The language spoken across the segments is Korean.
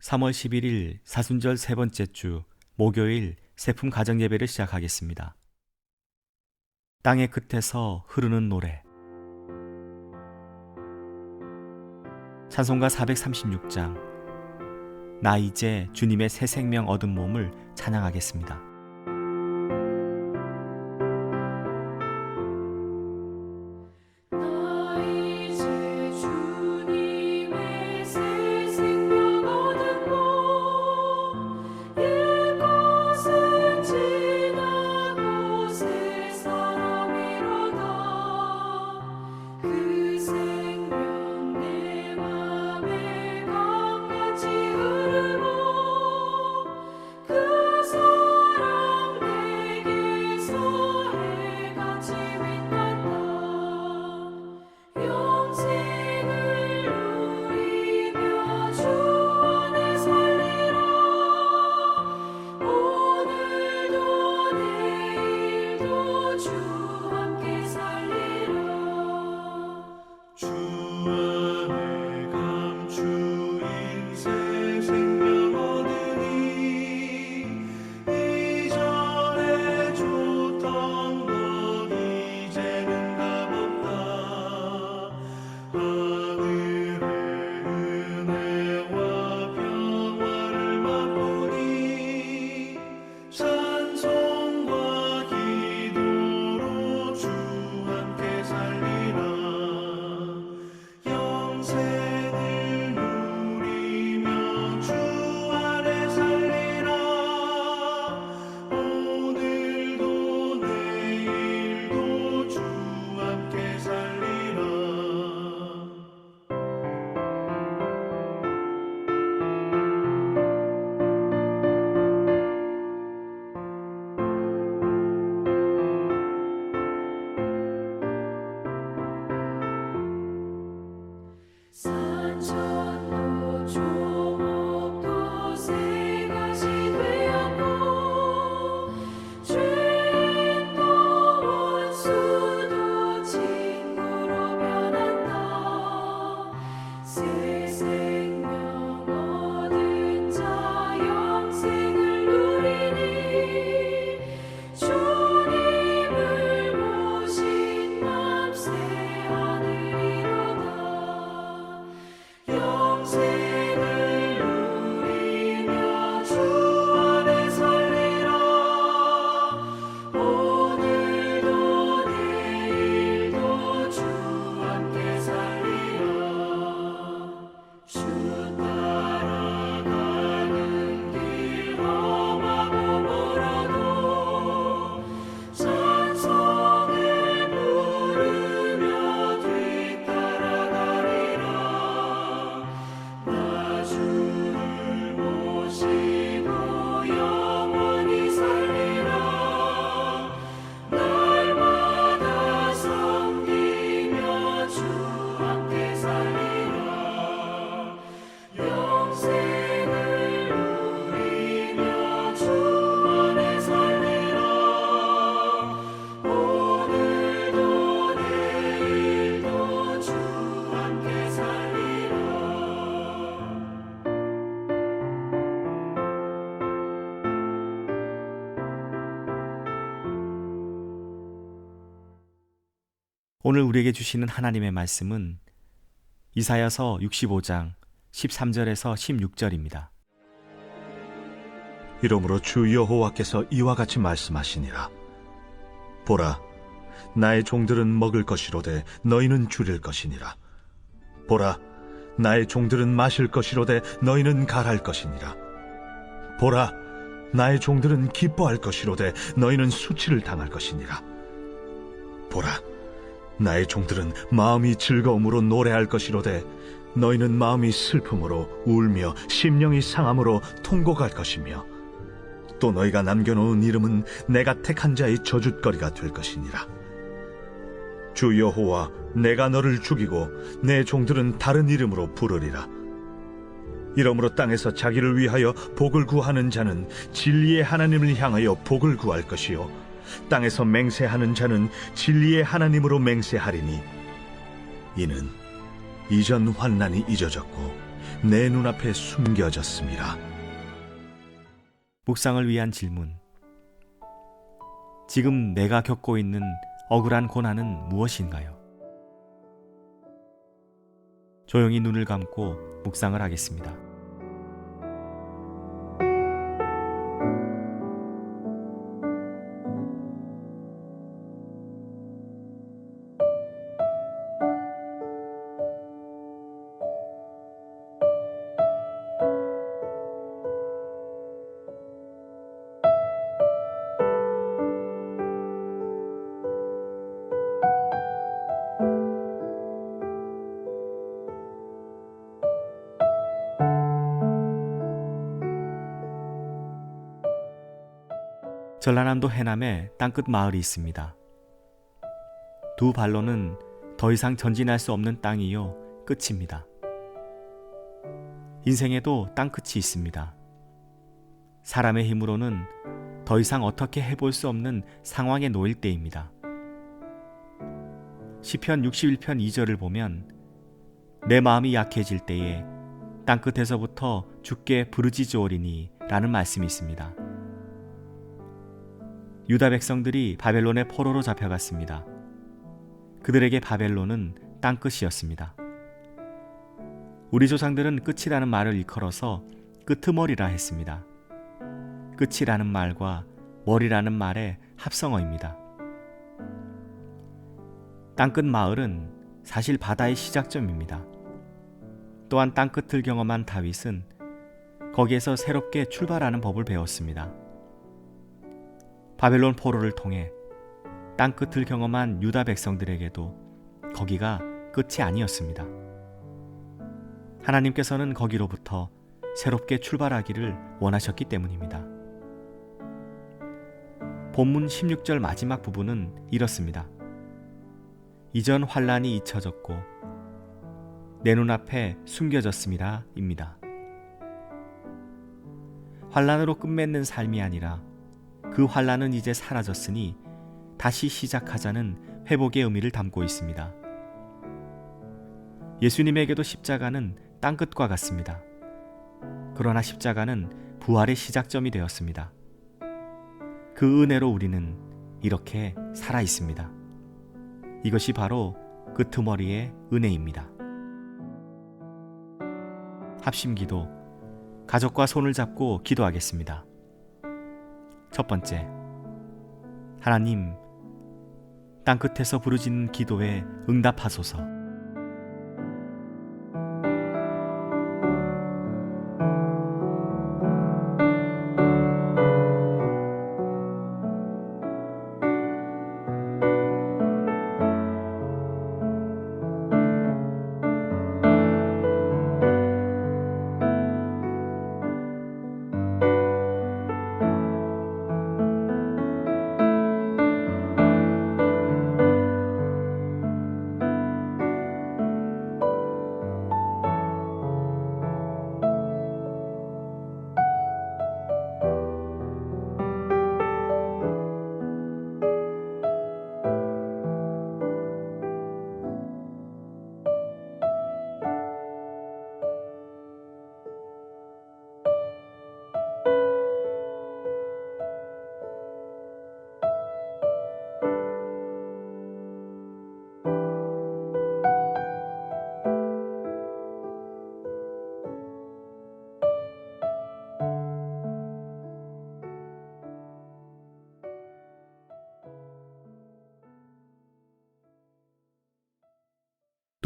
3월 11일 사순절 세 번째 주 목요일 세품 가정 예배를 시작하겠습니다. 땅의 끝에서 흐르는 노래 찬송가 436장 나 이제 주님의 새 생명 얻은 몸을 찬양하겠습니다. 오늘 우리에게 주시는 하나님의 말씀은 이사야서 65장 13절에서 16절입니다. 이러므로 주 여호와께서 이와 같이 말씀하시니라. 보라 나의 종들은 먹을 것이로되 너희는 줄일 것이니라. 보라 나의 종들은 마실 것이로되 너희는 갈할 것이니라. 보라 나의 종들은 기뻐할 것이로되 너희는 수치를 당할 것이니라. 보라 나의 종들은 마음이 즐거움으로 노래할 것이로되 너희는 마음이 슬픔으로 울며 심령이 상함으로 통곡할 것이며 또 너희가 남겨놓은 이름은 내가 택한 자의 저주거리가 될 것이니라. 주 여호와 내가 너를 죽이고 내 종들은 다른 이름으로 부르리라. 이러므로 땅에서 자기를 위하여 복을 구하는 자는 진리의 하나님을 향하여 복을 구할 것이요 땅에서 맹세하는 자는 진리의 하나님으로 맹세하리니 이는 이전 환난이 잊어졌고 내 눈앞에 숨겨졌습니다. 묵상을 위한 질문. 지금 내가 겪고 있는 억울한 고난은 무엇인가요? 조용히 눈을 감고 묵상을 하겠습니다. 전라남도 해남에 땅끝 마을이 있습니다. 두 발로는 더 이상 전진할 수 없는 땅이요 끝입니다. 인생에도 땅끝이 있습니다. 사람의 힘으로는 더 이상 어떻게 해볼 수 없는 상황에 놓일 때입니다. 시편 61편 2절을 보면 내 마음이 약해질 때에 땅끝에서부터 죽게 부르짖으오리니 라는 말씀이 있습니다. 유다 백성들이 바벨론의 포로로 잡혀갔습니다. 그들에게 바벨론은 땅끝이었습니다. 우리 조상들은 끝이라는 말을 일컬어서 끄트머리라 했습니다. 끝이라는 말과 머리라는 말의 합성어입니다. 땅끝 마을은 사실 바다의 시작점입니다. 또한 땅끝을 경험한 다윗은 거기에서 새롭게 출발하는 법을 배웠습니다. 바벨론 포로를 통해 땅끝을 경험한 유다 백성들에게도 거기가 끝이 아니었습니다. 하나님께서는 거기로부터 새롭게 출발하기를 원하셨기 때문입니다. 본문 16절 마지막 부분은 이렇습니다. 이전 환란이 잊혀졌고 내 눈앞에 숨겨졌습니다. 입니다. 환란으로 끝맺는 삶이 아니라 그 환란은 이제 사라졌으니 다시 시작하자는 회복의 의미를 담고 있습니다. 예수님에게도 십자가는 땅끝과 같습니다. 그러나 십자가는 부활의 시작점이 되었습니다. 그 은혜로 우리는 이렇게 살아 있습니다. 이것이 바로 끄트머리의 은혜입니다. 합심기도 가족과 손을 잡고 기도하겠습니다. 첫 번째, 하나님, 땅 끝에서 부르짖는 기도에 응답하소서.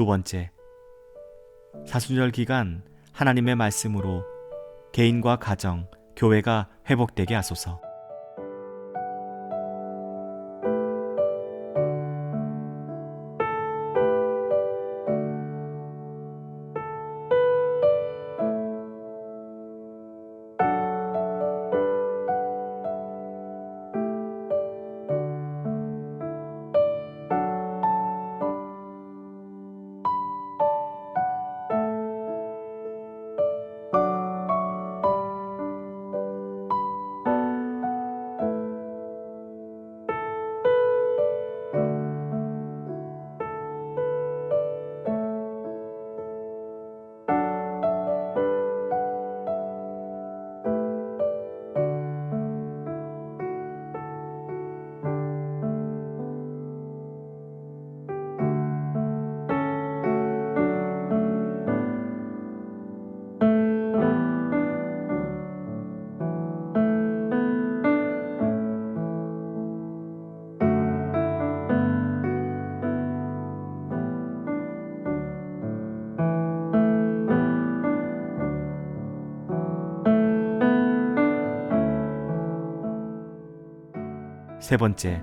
두 번째, 사순절 기간 하나님의 말씀으로 개인과 가정, 교회가 회복되게 하소서. 세 번째,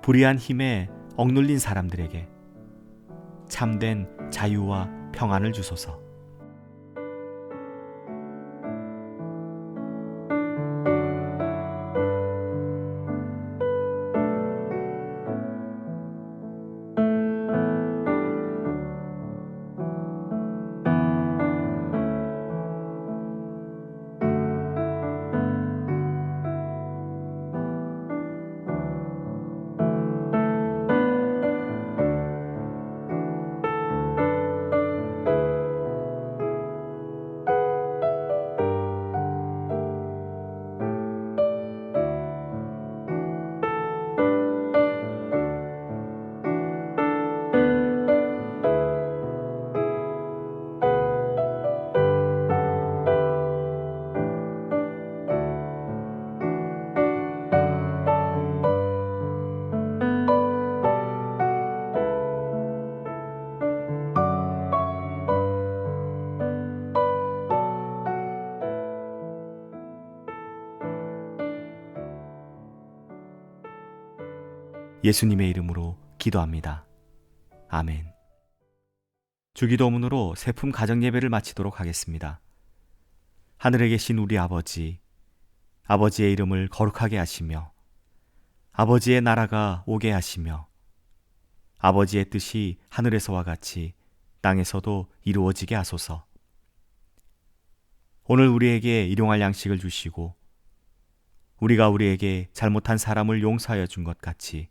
불의한 힘에 억눌린 사람들에게 참된 자유와 평안을 주소서. 예수님의 이름으로 기도합니다. 아멘. 주기도문으로 세품 가정 예배를 마치도록 하겠습니다. 하늘에 계신 우리 아버지, 아버지의 이름을 거룩하게 하시며, 아버지의 나라가 오게 하시며, 아버지의 뜻이 하늘에서와 같이 땅에서도 이루어지게 하소서. 오늘 우리에게 일용할 양식을 주시고, 우리가 우리에게 잘못한 사람을 용서하여 준 것 같이,